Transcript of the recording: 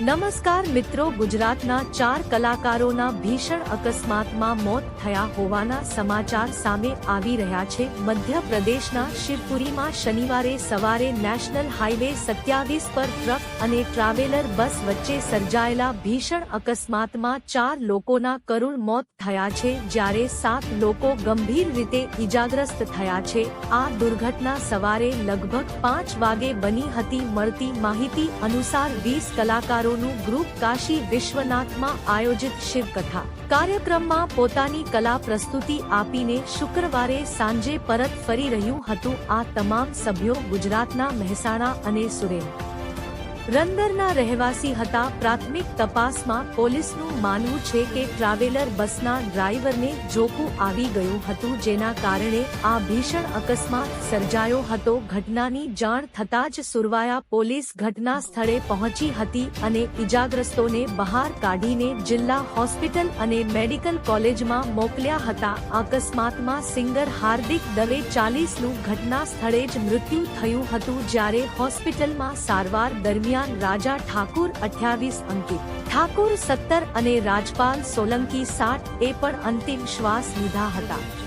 નમસ્કાર મિત્રો, ગુજરાતના ચાર કલાકારોના ભીષણ અકસ્માતમાં મોત થયા હોવાના સમાચાર સામે આવી રહ્યા છે. મધ્યપ્રદેશના શિવપુરીમાં શનિવારે સવારે નેશનલ હાઈવે સત્યાવીસ પર ટ્રક અને ટ્રાવેલર બસ વચ્ચે સર્જાયેલા ભીષણ અકસ્માતમાં ચાર લોકોના કરુણ મોત થયા છે. જ્યારે સાત લોકો ગંભીર રીતે ઈજાગ્રસ્ત થયા છે. આ દુર્ઘટના સવારે લગભગ પાંચ વાગે બની હતી. મળતી માહિતી અનુસાર વીસ કલાકારોનું ગ્રુપ કાશી વિશ્વનાથમાં આયોજિત શિવકથા. કાર્યક્રમમાં પોતાની કલા પ્રસ્તુતિ આપીને શુક્રવારે સાંજે પરત ફરી રહ્યું હતું આ તમામ સભ્યો ગુજરાતના મહેસાણા અને સુરેન. રંદરના રહેવાસી હતા. પ્રાથમિક તપાસમાં પોલીસનું માનવું છે કે ટ્રાવેલર બસના ડ્રાઈવરને જોખું આવી ગયું હતું, જેના કારણે આ ભીષણ અકસ્માત સર્જાયો હતો. ઘટનાની જાણ થતાં જ સુરવાયા પોલીસ ઘટના સ્થળે પહોંચી હતી અને ઇજાગ્રસ્તોને બહાર કાઢીને જિલ્લા હોસ્પિટલ અને મેડિકલ કોલેજમાં મોકલ્યા હતા. અકસ્માતમાં સિંગર હાર્દિક દવે ચાલીસનું ઘટના સ્થળે જ મૃત્યુ થયું હતું, જ્યારે હોસ્પિટલમાં સારવાર દરમિયાન રાજા ઠાકુર અઠ્યાવીસ અંકિત ઠાકુર સત્તર અને રાજપાલ સોલંકી સાઠ એ પણ અંતિમ શ્વાસ લીધા હતા.